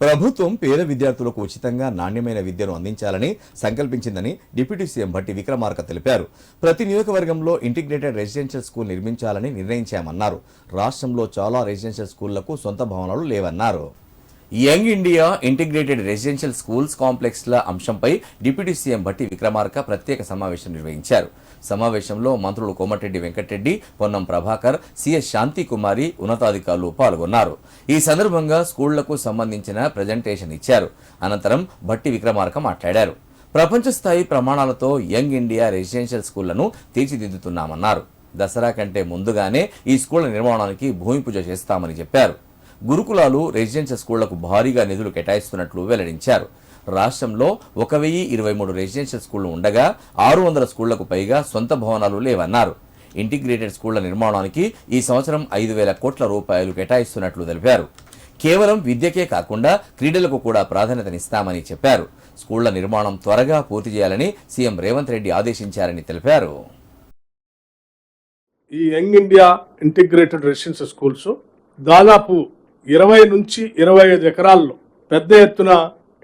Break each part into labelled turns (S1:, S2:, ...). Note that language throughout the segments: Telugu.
S1: ప్రభుత్వం పేద విద్యార్థులకు ఉచితంగా నాణ్యమైన విద్యను అందించాలని సంకల్పించిందని డిప్యూటీ సీఎం భట్టి విక్రమార్క తెలిపారు. ప్రతి నియోజకవర్గంలో ఇంటిగ్రేటెడ్ రెసిడెన్షియల్ స్కూల్ నిర్మించాలని నిర్ణయించామన్నారు. రాష్ట్రంలో చాలా రెసిడెన్షియల్ స్కూళ్ళకు సొంత భవనాలు లేవన్నారు. Young India integrated residential schools కాంప్లెక్స్ల అంశంపై డిప్యూటీ సీఎం భట్టి విక్రమార్క ప్రత్యేక సమావేశం నిర్వహించారు. సమావేశంలో మంత్రులు కోమటిరెడ్డి వెంకటరెడ్డి పొన్నం ప్రభాకర్ సిఎస్ శాంతి కుమారి ఉన్నతాధికారులు పాల్గొన్నారు. ఈ సందర్భంగా స్కూళ్ళకు సంబంధించిన ప్రజెంటేషన్ ఇచ్చారు. అనంతరం భట్టి విక్రమార్క మాట్లాడారు. ప్రపంచ స్థాయి ప్రమాణాలతో యంగ్ ఇండియా రెసిడెన్షియల్ స్కూళ్ళను తీర్చిదిద్దుతున్నామన్నారు. దసరా కంటే ముందుగానే ఈ స్కూళ్ళ నిర్మాణానికి భూమి పూజ చేస్తామని చెప్పారు. గురుకులాలు రెసిడెన్షియల్ స్కూళ్ళకు భారీగా నిధులు కేటాయిస్తున్నట్లు వెల్లడించారు. రాష్ట్రంలో ఒక వెయ్యి ఇరవై మూడు రెసిడెన్షియల్ స్కూళ్ళు ఉండగా ఆరు వందల స్కూళ్ళకు పైగా సొంత భవనాలు లేవన్నారు. ఇంటిగ్రేటెడ్ స్కూళ్ళ నిర్మాణానికి ఈ సంవత్సరం ఐదు వేల కోట్ల రూపాయలు కేటాయిస్తున్నట్లు తెలిపారు. కేవలం విద్యకే కాకుండా క్రీడలకు కూడా ప్రాధాన్యతనిస్తామని చెప్పారు. స్కూళ్ళ నిర్మాణం త్వరగా పూర్తి చేయాలని సీఎం రేవంత్ రెడ్డి ఆదేశించారని తెలిపారు.
S2: ఈ Young India integrated residential schools దాదాపు ఇరవై నుంచి ఇరవై ఐదు ఎకరాల్లో పెద్ద ఎత్తున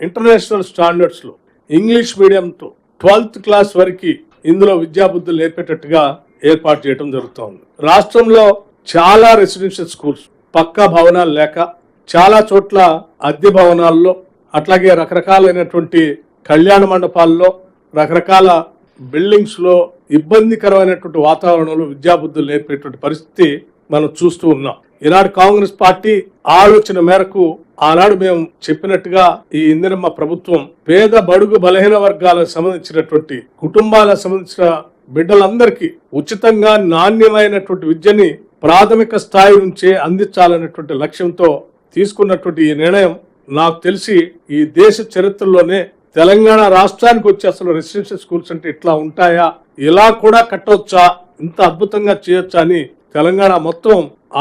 S2: ఇంటర్నేషనల్ స్టాండర్డ్స్లో ఇంగ్లీష్ మీడియంతో ట్వెల్త్ క్లాస్ వరకు ఇందులో విద్యాబుద్ధులు నేర్పేటట్టుగా ఏర్పాటు చేయడం జరుగుతోంది. రాష్ట్రంలో చాలా రెసిడెన్షియల్ స్కూల్స్ పక్కా భవనాలు లేక చాలా చోట్ల అద్దె భవనాల్లో అట్లాగే రకరకాలైనటువంటి కళ్యాణ మండపాల్లో రకరకాల బిల్డింగ్స్లో ఇబ్బందికరమైనటువంటి వాతావరణంలో విద్యాబుద్ధులు నేర్పేటువంటి పరిస్థితి మనం చూస్తూ ఉన్నాం. ఈనాడు కాంగ్రెస్ పార్టీ ఆలోచన మేరకు ఆనాడు మేము చెప్పినట్టుగా ఈ ఇందిరమ్మ ప్రభుత్వం పేద బడుగు బలహీన వర్గాలకు సంబంధించినటువంటి కుటుంబాలకు సంబంధించిన బిడ్డలందరికీ ఉచితంగా నాణ్యమైనటువంటి విద్యని ప్రాథమిక స్థాయి నుంచే అందించాలనేటువంటి లక్ష్యంతో తీసుకున్నటువంటి ఈ నిర్ణయం నాకు తెలిసి ఈ దేశ చరిత్రలోనే తెలంగాణ రాష్ట్రానికి వచ్చి అసలు రెసిడెన్షియల్ స్కూల్స్ అంటే ఇట్లా ఉంటాయా? ఇలా కూడా కట్టవచ్చా? ఇంత అద్భుతంగా చేయొచ్చా అని తెలంగాణ మొత్తం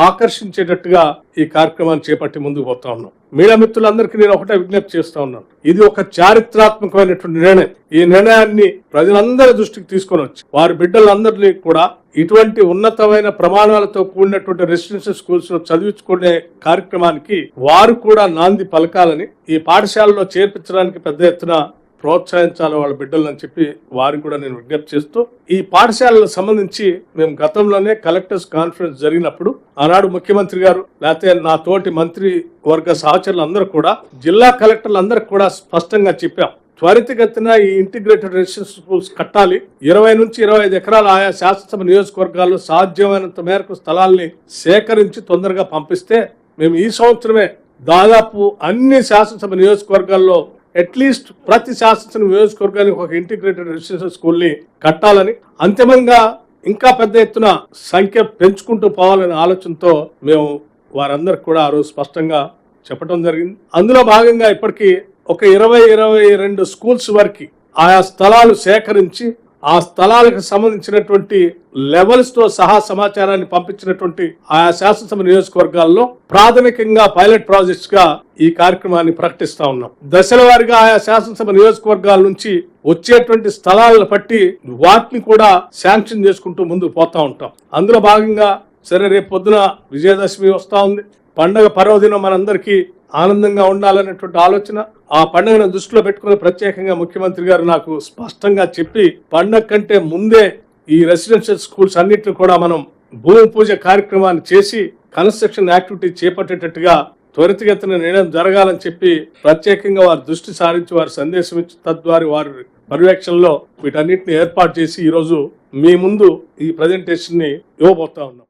S2: ఆకర్షించేటట్టుగా ఈ కార్యక్రమాన్ని చేపట్టి ముందుకు పోతా ఉన్నాం. మీడియా మిత్రులందరికీ నేను ఒకటే విజ్ఞప్తి చేస్తా ఉన్నాను. ఇది ఒక చారిత్రాత్మకమైనటువంటి నిర్ణయం. ఈ నిర్ణయాన్ని ప్రజలందరి దృష్టికి తీసుకొని వచ్చి వారి బిడ్డలందరినీ కూడా ఇటువంటి ఉన్నతమైన ప్రమాణాలతో కూడినటువంటి రెసిడెన్షియల్ స్కూల్స్లో చదివించుకునే కార్యక్రమానికి వారు కూడా నాంది పలకాలని ఈ పాఠశాలలో చేర్పించడానికి పెద్ద ఎత్తున ప్రోత్సహించాలి వాళ్ళ బిడ్డలని చెప్పి వారికి కూడా నేను విజ్ఞప్తి చేస్తూ ఈ పాఠశాలకు సంబంధించి మేము గతంలోనే కలెక్టర్స్ కాన్ఫరెన్స్ జరిగినప్పుడు ఆనాడు ముఖ్యమంత్రి గారు లేకపోతే నా తోటి మంత్రి వర్గ సహచరులు అందరూ కూడా జిల్లా కలెక్టర్లు కూడా స్పష్టంగా చెప్పాం. త్వరితగతిన ఈ ఇంటిగ్రేటెడ్ రెసిడెన్షియల్ స్కూల్స్ కట్టాలి. ఇరవై నుంచి ఇరవై ఐదు ఎకరాల ఆయా శాసనసభ నియోజకవర్గాల్లో సాధ్యమైనంత మేరకు స్థలాల్ని సేకరించి తొందరగా పంపిస్తే మేము ఈ సంవత్సరమే దాదాపు అన్ని శాసనసభ నియోజకవర్గాల్లో అట్లీస్ట్ ప్రతి శాసన నియోజకవర్గానికి ఒక ఇంటిగ్రేటెడ్ రెసిడెన్షియల్ స్కూల్ని కట్టాలని అంతిమంగా ఇంకా పెద్ద ఎత్తున సంఖ్య పెంచుకుంటూ పోవాలనే ఆలోచనతో మేము వారందరికి కూడా ఆ రోజు స్పష్టంగా చెప్పడం జరిగింది. అందులో భాగంగా ఇప్పటికీ ఒక ఇరవై ఇరవై రెండు స్కూల్స్ వరకు ఆయా స్థలాలు సేకరించి ఆ స్థలాలకు సంబంధించినటువంటి లెవెల్స్తో సహా సమాచారాన్ని పంపించినటువంటి ఆయా శాసనసభ నియోజకవర్గాల్లో ప్రాథమికంగా పైలట్ ప్రాజెక్ట్స్గా ఈ కార్యక్రమాన్ని ప్రకటిస్తా ఉన్నాం. దశల వారిగా ఆయా శాసనసభ నియోజకవర్గాల నుంచి వచ్చేటువంటి స్థలాలను బట్టి వాటిని కూడా శాంక్షన్ చేసుకుంటూ ముందుకు పోతా ఉంటాం. అందులో భాగంగా సరే రేపు పొద్దున విజయదశమి వస్తా ఉంది. పండగ పర్వదినం మనందరికీ ఆనందంగా ఉండాలనేటువంటి ఆలోచన ఆ పండుగను దృష్టిలో పెట్టుకుని ప్రత్యేకంగా ముఖ్యమంత్రి గారు నాకు స్పష్టంగా చెప్పి పండగ కంటే ముందే ఈ రెసిడెన్షియల్ స్కూల్స్ అన్నిటిని కూడా మనం భూమి పూజ కార్యక్రమాన్ని చేసి కన్స్ట్రక్షన్ యాక్టివిటీ చేపట్టేటట్టుగా త్వరితగతిన నిర్ణయం జరగాలని చెప్పి ప్రత్యేకంగా వారి దృష్టి సారించి వారి సందేశం ఇచ్చి తద్వారా వారి పర్యవేక్షణలో వీటన్నిటిని ఏర్పాటు చేసి ఈరోజు మీ ముందు ఈ ప్రజెంటేషన్ని ఇవ్వబోతా ఉన్నాం.